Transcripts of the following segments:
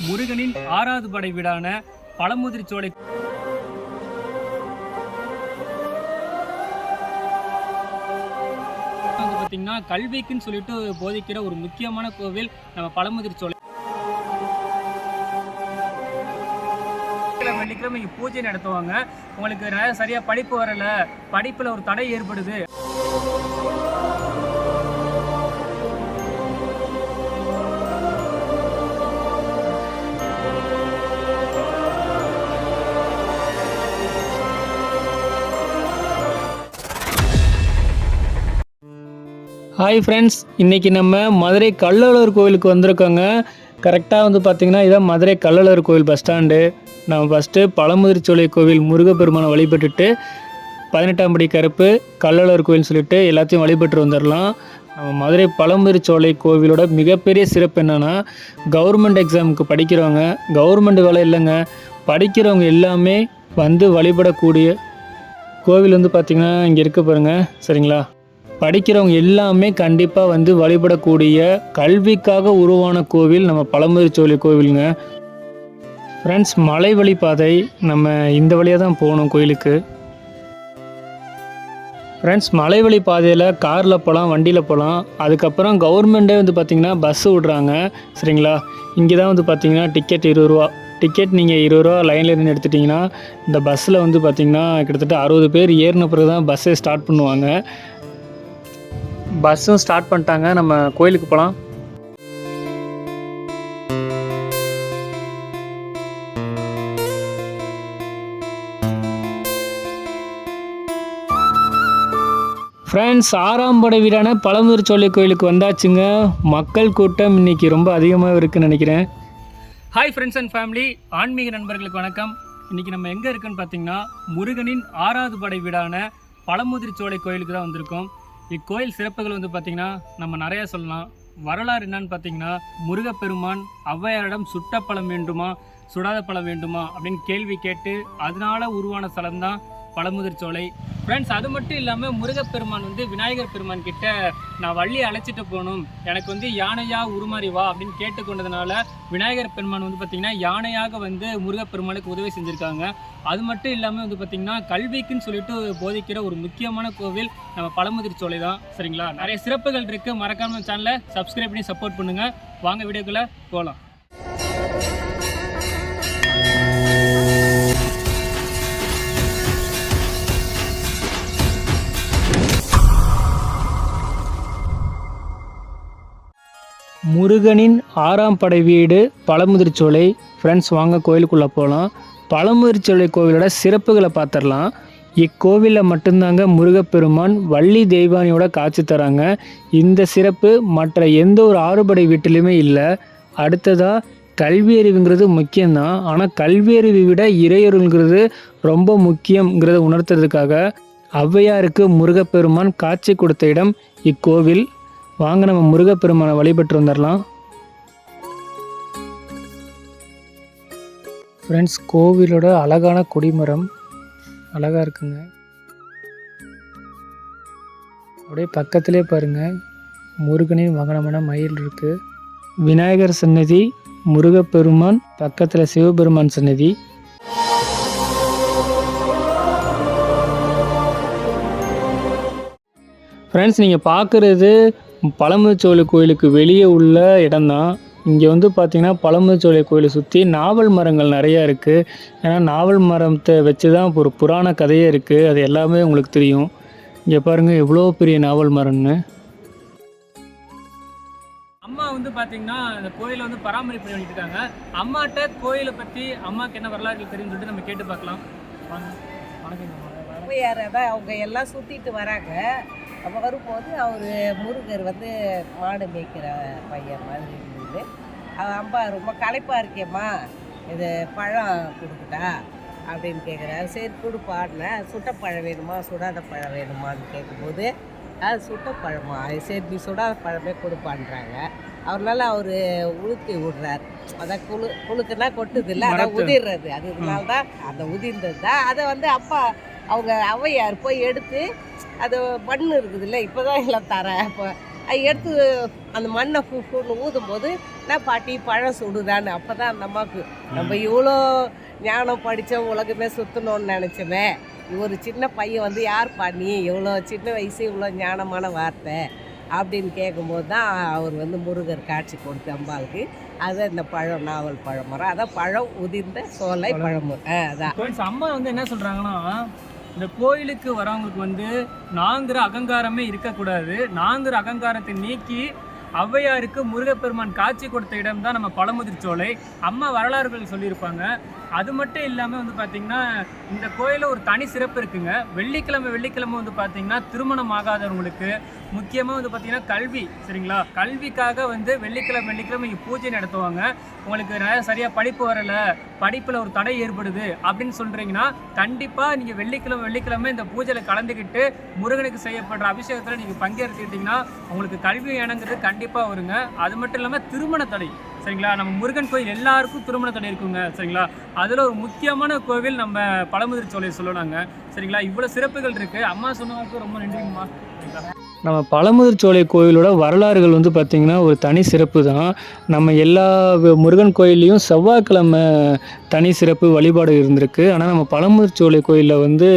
முருகனின் ஆறாவது படை வீடான பழமுதிரி சோலை வந்து பார்த்தீங்கன்னா கல்விக்குன்னு சொல்லிட்டு போதிக்கிற ஒரு முக்கியமான கோவில் நம்ம பழமுதிரி சோலை. வெள்ளிக்கிழமை பூஜை நடத்துவாங்க. உங்களுக்கு சரியா படிப்பு வரல. படிப்புல ஒரு தடை ஏற்படுது. ஹாய் ஃப்ரெண்ட்ஸ் இன்றைக்கி நம்ம மதுரை கள்ளழகர் கோவிலுக்கு வந்திருக்கோங்க. கரெக்டாக வந்து பார்த்திங்கன்னா இதான் மதுரை கள்ளழகர் கோவில் பஸ் ஸ்டாண்டு நம்ம ஃபஸ்ட்டு பழமுதிர்ச்சோலை கோவில் முருகப்பெருமானை வழிபட்டுட்டு பதினெட்டாம் படி கருப்பு கள்ளழகர் கோவில் சொல்லிட்டு எல்லாத்தையும் வழிபட்டு வந்துடலாம் நம்ம மதுரை பழமுதிர்ச்சோலை கோவிலோட மிகப்பெரிய சிறப்பு என்னென்னா கவர்மெண்ட் எக்ஸாமுக்கு படிக்கிறவங்க கவர்மெண்ட் வேலை இல்லைங்க படிக்கிறவங்க எல்லாமே வந்து வழிபடக்கூடிய கோவில் வந்து பார்த்திங்கன்னா இங்கே இருக்க பாருங்கள் சரிங்களா? படிக்கிறவங்க எல்லாமே கண்டிப்பாக வந்து வழிபடக்கூடிய கல்விக்காக உருவான கோவில் நம்ம பழமுதிர்ச்சோலை கோவிலுங்க. ஃப்ரெண்ட்ஸ் மலை வழிபாதை நம்ம இந்த வழியாக தான் போகணும் கோயிலுக்கு. ஃப்ரெண்ட்ஸ் மலைவழி பாதையில் காரில் போகலாம் வண்டியில் போகலாம் அதுக்கப்புறம் கவர்மெண்ட்டே வந்து பார்த்திங்கன்னா பஸ்ஸு விட்றாங்க. சரிங்களா? இங்கே தான் வந்து பார்த்திங்கன்னா டிக்கெட் இருபது ரூபா. டிக்கெட் நீங்கள் இருபது ரூபா லைனில் நின்று எடுத்துட்டிங்கன்னா இந்த பஸ்ஸில் வந்து பார்த்திங்கன்னா கிட்டத்தட்ட அறுபது பேர் ஏறின பிறகு தான் பஸ்ஸே ஸ்டார்ட் பண்ணுவாங்க. பஸ்ஸும் ஸ்டார்ட் பண்ணிட்டாங்க. நம்ம கோயிலுக்கு போகலாம் ஃப்ரெண்ட்ஸ் ஆறாம் படை வீடான பழமுதிர்ச்சோலை கோயிலுக்கு வந்தாச்சுங்க. மக்கள் கூட்டம் இன்னைக்கு ரொம்ப அதிகமாக இருக்குன்னு நினைக்கிறேன். ஹாய் ஃப்ரெண்ட்ஸ் அண்ட் ஃபேமிலி ஆன்மீக நண்பர்களுக்கு வணக்கம். இன்னைக்கு நம்ம எங்கே இருக்குன்னு பார்த்தீங்கன்னா முருகனின் ஆறாவது படை வீடான பழமுதிர்ச்சோலை கோயிலுக்கு தான் வந்திருக்கோம். இக்கோயில் சிறப்புகள் வந்து பார்த்திங்கன்னா நம்ம நிறையா சொல்லலாம். வரலாறு என்னன்னு பார்த்தீங்கன்னா முருகப்பெருமான் ஔவையாரிடம் சுட்ட பழம் வேண்டுமா சுடாத பழம் வேண்டுமா அப்படின்னு கேள்வி கேட்டு அதனால உருவான ஸ்தலம் தான் பழமுதிர் சோலை. ஃப்ரெண்ட்ஸ் அது மட்டும் இல்லாமல் முருகப்பெருமான் வந்து விநாயகர் பெருமான் கிட்ட நான் வள்ளி அழைச்சிட்டு போகணும். எனக்கு வந்து யானையா உருமாறி வா அப்படின்னு கேட்டுக்கொண்டதுனால விநாயகர் பெருமான் வந்து பார்த்திங்கன்னா யானையாக வந்து முருகப்பெருமானுக்கு உதவி செஞ்சுருக்காங்க. அது மட்டும் இல்லாமல் வந்து பார்த்திங்கன்னா கல்விக்குன்னு சொல்லிட்டு போதிக்கிற ஒரு முக்கியமான கோவில் நம்ம பழமுதிர் சோலை தான். சரிங்களா? நிறைய சிறப்புகள் இருக்குது மறக்காம சேனலை சப்ஸ்கிரைப் பண்ணி சப்போர்ட் பண்ணுங்கள் வாங்க வீடியோக்குள்ளே போகலாம் முருகனின் ஆறாம் படை வீடு பழமுதிர்ச்சோலை ஃப்ரெண்ட்ஸ் வாங்க கோயிலுக்குள்ளே போகலாம் பழமுதிர்ச்சோலை கோவிலோட சிறப்புகளை பார்த்துடலாம். இக்கோவிலில் மட்டும்தாங்க முருகப்பெருமான் வள்ளி தெய்வானியோட காட்சி தராங்க. இந்த சிறப்பு மற்ற எந்த ஒரு ஆறுபடை வீட்டிலையுமே இல்லை. அடுத்ததாக கல்வி அறிவுங்கிறது முக்கியம்தான். ஆனால் கல்வி அறிவை விட இறையருள்ங்கிறது ரொம்ப முக்கியங்கிறத உணர்த்துறதுக்காக ஔவையாருக்கு முருகப்பெருமான் காட்சி கொடுத்த இடம் இக்கோவில். வாங்க நம்ம முருகப்பெருமானை வழிபட்டு வந்துடலாம் ஃப்ரெண்ட்ஸ் கோவிலோட அழகான கொடிமரம் அழகாக இருக்குங்க. அப்படியே பக்கத்திலே பாருங்கள் முருகனின் வாகனமான மயில் இருக்குது விநாயகர் சன்னதி முருகப்பெருமான் பக்கத்தில் சிவபெருமான் சன்னதி ஃப்ரெண்ட்ஸ் நீங்கள் பார்க்குறது பழமுதிர்ச்சோலை கோயிலுக்கு வெளியே உள்ள இடம்தான். இங்கே வந்து பார்த்திங்கன்னா பழமுதிர்ச்சோலை கோயிலை சுற்றி நாவல் மரங்கள் நிறையா இருக்குது ஏன்னா நாவல் மரத்தை வச்சு தான் ஒரு புராண கதையே இருக்குது அது எல்லாமே உங்களுக்கு தெரியும். இங்கே பாருங்கள் எவ்வளோ பெரிய நாவல் மரம்னு. அம்மா வந்து பார்த்தீங்கன்னா இந்த கோயிலை வந்து பராமரிப்பு பண்ணிட்டு இருக்காங்க. அம்மாட்ட கோயிலை பற்றி அம்மாவுக்கு என்ன வரலாறு தெரியும்னு சொல்லிட்டு நம்ம கேட்டு பார்க்கலாம். வணக்கம் ஔவையாரை அவங்க எல்லாம் சுற்றிட்டு வராங்க. அப்போ வரும்போது அவர் முருகர் வந்து மாடு மேய்க்கிற பையன் மாதிரி இருந்தது. அவன் அம்பா ரொம்ப களைப்பாக இருக்கேம்மா. இது பழம் கொடுக்குட்டா? அப்படின்னு கேட்குறாரு சரி கொடுப்பான்னு சுட்டப்பழம் வேணுமா? சுடாத பழம் வேணுமான்னு கேட்கும்போது அது சுட்ட பழமா அது சரி நீ சுடாத பழமே கொடுப்பான்றாங்க. அவர்னால அவர் உளுத்தி விடுறார். அதான் குழு குழுக்குன்னா கொட்டுது இல்லை அதான். உதிர்றது. அதனால தான் அந்த உதிர்ந்தது தான். அதை வந்து அப்பா அவங்க ஔவையார் போய் எடுத்து அது மண் இருக்குது இல்லை இப்போ தான் எல்லாம் தரேன் இப்போ அது எடுத்து அந்த மண்ணை ஃபு ஃபுன்னு ஊதும்போது நான் பாட்டி பழம் சுடுதான்னு. அப்போ தான் அந்த அம்மாவுக்கு நம்ம இவ்வளோ ஞானம் படித்தோம் உலகமே சுற்றணும்னு நினச்சோமே ஒரு சின்ன பையன் வந்து யார் பண்ணி இவ்வளோ சின்ன வயசு இவ்வளோ ஞானமான வார்த்தை. அப்படின்னு கேட்கும்போது தான் அவர் வந்து முருகர் காட்சி கொடுத்து அம்பாளுக்கு அது இந்த பழம் நாவல் பழம். மரம் அதான் பழம் உதிர்ந்த சோலை பழமும் ஆ அதான். அம்மா வந்து என்ன சொல்கிறாங்கன்னா இந்த கோயிலுக்கு வரவங்களுக்கு வந்து நாங்கிற அகங்காரமே இருக்கக்கூடாது. நாங்கிற அகங்காரத்தை நீக்கி ஔவையாருக்கு முருகப்பெருமான் காட்சி கொடுத்த இடம் தான் நம்ம பழமுதிர்ச்சோலை அம்மா வரலாறுகள் சொல்லியிருப்பாங்க. அது மட்டும் இல்லாமல் வந்து பார்த்திங்கன்னா இந்த கோயிலில் ஒரு தனி சிறப்பு இருக்குங்க. வெள்ளிக்கிழமை வெள்ளிக்கிழமை வந்து பார்த்திங்கன்னா திருமணம் ஆகாதவங்களுக்கு முக்கியமாக வந்து பார்த்திங்கன்னா கல்வி சரிங்களா? கல்விக்காக வந்து வெள்ளிக்கிழமை வெள்ளிக்கிழமை இங்கே பூஜை நடத்துவாங்க. உங்களுக்கு நிறையா சரியாக படிப்பு வரலை படிப்பில் ஒரு தடை ஏற்படுது அப்படின்னு சொல்கிறீங்கன்னா கண்டிப்பாக நீங்கள் வெள்ளிக்கிழமை வெள்ளிக்கிழமை இந்த பூஜையில் கலந்துக்கிட்டு முருகனுக்கு செய்யப்படுற அபிஷேகத்தில் நீங்கள் பங்கேற்றுக்கிட்டிங்கன்னா உங்களுக்கு கல்வி இணங்குறது கண்டிப்பாக கண்டிப்பாக வருங்க. அது மட்டும் இல்லாமல் திருமண தடை சரிங்களா? நம்ம முருகன் கோயில் எல்லாருக்கும் திருமண தடை இருக்குங்க சரிங்களா? அதில் ஒரு முக்கியமான கோவில் நம்ம பழமுதிர் சோலை சொல்லலாங்க சரிங்களா? இவ்வளோ சிறப்புகள் இருக்குது அம்மா சொன்னதுக்கு ரொம்ப நன்றிங்கம்மா. நம்ம பழமுதிர் சோலை கோயிலோட வரலாறுகள் வந்து பார்த்திங்கன்னா ஒரு தனி சிறப்பு தான் நம்ம எல்லா முருகன் கோயில்லையும் செவ்வாய்க்கிழமை தனி சிறப்பு வழிபாடு இருந்திருக்கு. ஆனால் நம்ம பழமுதிர் சோலை கோயிலில் வந்து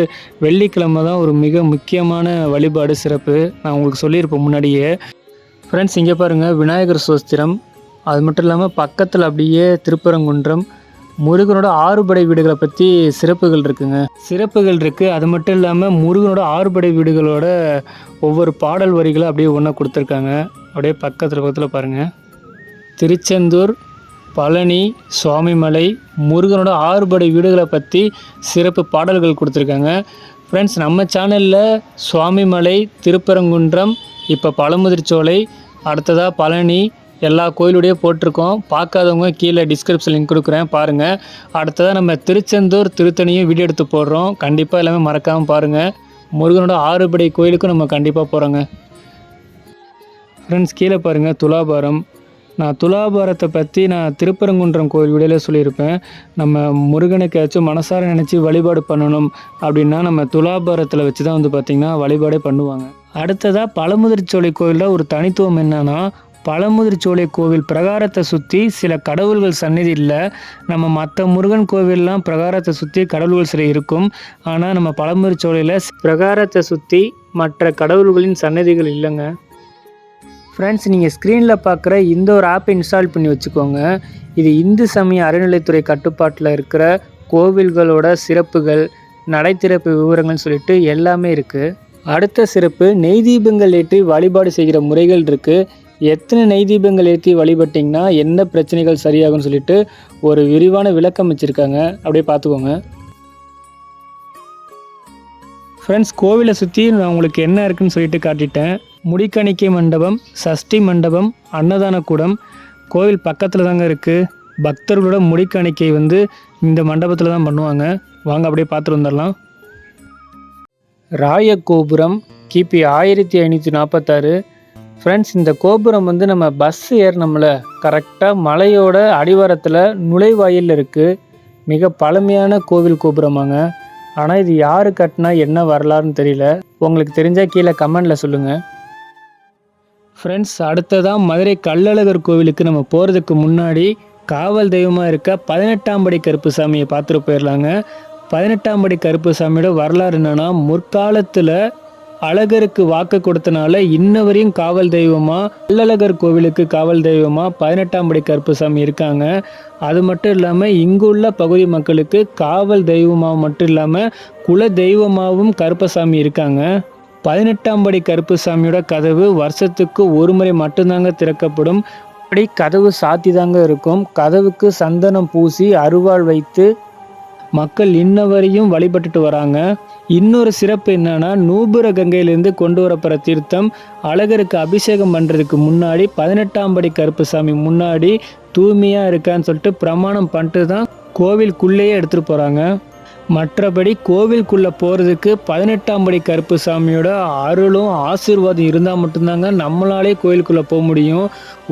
வெள்ளிக்கிழமை தான் ஒரு மிக முக்கியமான வழிபாடு சிறப்பு. நான் உங்களுக்கு சொல்லியிருப்பேன் முன்னாடியே. ஃப்ரெண்ட்ஸ் இங்கே பாருங்கள் விநாயகர் சோஸ்திரம். அது மட்டும் இல்லாமல் பக்கத்தில் அப்படியே திருப்பரங்குன்றம் முருகனோட ஆறுபடை வீடுகளை பற்றி சிறப்புகள் இருக்குங்க. சிறப்புகள் இருக்குது அது மட்டும் இல்லாமல் முருகனோட ஆறுபடை வீடுகளோட ஒவ்வொரு பாடல் வரிகளும் அப்படியே ஒன்றா கொடுத்துருக்காங்க. அப்படியே பக்கத்தில் பக்கத்தில் பாருங்கள் திருச்செந்தூர் பழனி சுவாமிமலை முருகனோட ஆறுபடை வீடுகளை பற்றி சிறப்பு பாடல்கள் கொடுத்துருக்காங்க. ஃப்ரெண்ட்ஸ் நம்ம சேனலில் சுவாமிமலை திருப்பரங்குன்றம் இப்போ பழமுதிர்ச்சோலை அடுத்ததாக பழனி எல்லா கோயிலுடைய போட்டிருக்கோம். பார்க்காதவங்க கீழே டிஸ்கிரிப்ஷன் லிங்க் கொடுக்குறேன் பாருங்கள் அடுத்ததாக நம்ம திருச்செந்தூர் திருத்தணியும் வீடியோ எடுத்து போடுறோம். கண்டிப்பாக எல்லாமே மறக்காமல் பாருங்கள் முருகனோட ஆறுபடை கோயிலுக்கும் நம்ம கண்டிப்பாக போகிறோங்க ஃப்ரெண்ட்ஸ் கீழே பாருங்கள் துலாபாரம். நான் துலாபாரத்தை பற்றி நான் திருப்பரங்குன்றம் கோயில் வீடியோவில் சொல்லியிருப்பேன். நம்ம முருகனுக்காச்சும் மனசார நினச்சி வழிபாடு பண்ணணும் அப்படின்னா நம்ம துலாபாரத்தில் வச்சு தான் வந்து பார்த்திங்கன்னா வழிபாடே பண்ணுவாங்க. அடுத்ததாக பழமுதிர்ச்சோலை கோயிலில் ஒரு தனித்துவம் என்னன்னா பழமுதிர்ச்சோலை கோவில் பிரகாரத்தை சுற்றி சில கடவுள்கள் சந்நிதி இல்லை நம்ம மற்ற முருகன் கோவில்லாம் பிரகாரத்தை சுற்றி கடவுள்கள் சிலை இருக்கும். ஆனால் நம்ம பழமுதிர்ச்சோலையில் பிரகாரத்தை சுற்றி மற்ற கடவுள்களின் சன்னதிகள் இல்லைங்க. ஃப்ரெண்ட்ஸ் நீங்கள் ஸ்க்ரீனில் பார்க்குற இந்த ஒரு ஆப்பை இன்ஸ்டால் பண்ணி வச்சுக்கோங்க. இது இந்து சமய அறநிலைத்துறை கட்டுப்பாட்டில் இருக்கிற கோவில்களோட சிறப்புகள் நடைத்திறப்பு விவரங்கள்னு சொல்லிட்டு எல்லாமே இருக்குது அடுத்த சிறப்பு நெய் தீபங்கள் ஏற்றி வழிபாடு செய்கிற முறைகள் இருக்குது எத்தனை நெய் தீபங்கள் ஏற்றி வழிபட்டிங்கன்னா என்ன பிரச்சனைகள் சரியாகும்னு சொல்லிட்டு ஒரு விரிவான விளக்கம் வச்சுருக்காங்க. அப்படியே பார்த்துக்கோங்க. ஃப்ரெண்ட்ஸ் கோவிலை சுற்றி நான் உங்களுக்கு என்ன இருக்குன்னு சொல்லிட்டு காட்டிட்டேன். முடிக்கணிக்கை மண்டபம் சஷ்டி மண்டபம் அன்னதான கூடம் கோவில் பக்கத்தில் தாங்க இருக்குது பக்தர்களோட முடிக்கணிக்கை வந்து இந்த மண்டபத்தில் தான் பண்ணுவாங்க. வாங்க அப்படியே பார்த்துட்டு வந்துடலாம். ராய கோபுரம் கிபி ஆயிரத்தி ஐநூற்றி நாற்பத்தாறு ஃப்ரெண்ட்ஸ் இந்த கோபுரம் வந்து நம்ம பஸ் ஏறினோம்ல கரெக்டாக மலையோட அடிவாரத்தில் நுழைவாயில் இருக்குது மிக பழமையான கோவில் கோபுரமாங்க. ஆனால் இது யார் கட்டினா என்ன வரலாறுன்னு தெரியல. உங்களுக்கு தெரிஞ்சால் கீழே கமெண்டில் சொல்லுங்கள் ஃப்ரெண்ட்ஸ் அடுத்ததாக மதுரை கள்ளழகர் கோவிலுக்கு நம்ம போகிறதுக்கு முன்னாடி காவல் தெய்வமாக இருக்க பதினெட்டாம் படி கருப்புசாமியை பார்த்துட்டு போயிடலாங்க பதினெட்டாம் படி கருப்புசாமியோட வரலாறு என்னன்னா முற்காலத்தில் அழகருக்கு வாக்கு கொடுத்தனால இன்ன வரையும் காவல் தெய்வமா அல்லழகர் கோவிலுக்கு காவல் தெய்வமா பதினெட்டாம் படி கருப்புசாமி இருக்காங்க. அது மட்டும் இல்லாமல் இங்கு உள்ள பகுதி மக்களுக்கு காவல் தெய்வமாக மட்டும் இல்லாமல் குல தெய்வமாகவும் கருப்பசாமி இருக்காங்க. பதினெட்டாம் படி கருப்புசாமியோட கதவு வருஷத்துக்கு ஒரு முறை மட்டும்தாங்க திறக்கப்படும். அப்படி கதவு சாத்தி தாங்க இருக்கும். கதவுக்கு சந்தனம் பூசி அருவாள் வைத்து மக்கள் இன்ன வரையும் வழிபட்டுட்டு வராங்க. இன்னொரு சிறப்பு என்னன்னா நூபுர கங்கையிலிருந்து கொண்டு வரப்படுற தீர்த்தம் அழகருக்கு அபிஷேகம் பண்ணுறதுக்கு முன்னாடி பதினெட்டாம் படி கருப்புசாமி முன்னாடி தூய்மையாக இருக்கான்னு சொல்லிட்டு பிரமாணம் பண்ணிட்டு தான் கோவிலுக்குள்ளேயே எடுத்துகிட்டு போகிறாங்க மற்றபடி கோவிலுக்குள்ளே போகிறதுக்கு பதினெட்டாம் படி கருப்புசாமியோட அருளும் ஆசீர்வாதம் இருந்தால் மட்டும்தாங்க நம்மளாலே கோயிலுக்குள்ளே போக முடியும்.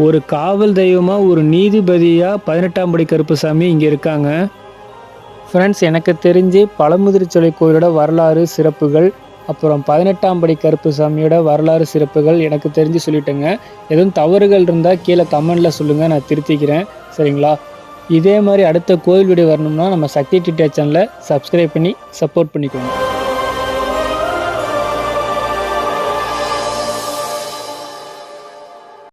ஒரு காவல் தெய்வமாக ஒரு நீதிபதியாக பதினெட்டாம் படி கருப்புசாமி இங்கே இருக்காங்க. ஃப்ரெண்ட்ஸ் எனக்கு தெரிஞ்சு பழமுதிர்ச்சோலை கோயிலோட வரலாறு சிறப்புகள் அப்புறம் பதினெட்டாம் படி கருப்புசாமியோட வரலாறு சிறப்புகள் எனக்கு தெரிஞ்சு சொல்லிட்டேங்க. எதுவும் தவறுகள் இருந்தால் கீழே கமெண்டில் சொல்லுங்கள் நான் திருத்திக்கிறேன். சரிங்களா? இதே மாதிரி அடுத்த கோயில் வீடியோ வரணும்னா நம்ம சக்தி டிட்டா சேனலை சப்ஸ்கிரைப் பண்ணி சப்போர்ட் பண்ணிக்கோங்க.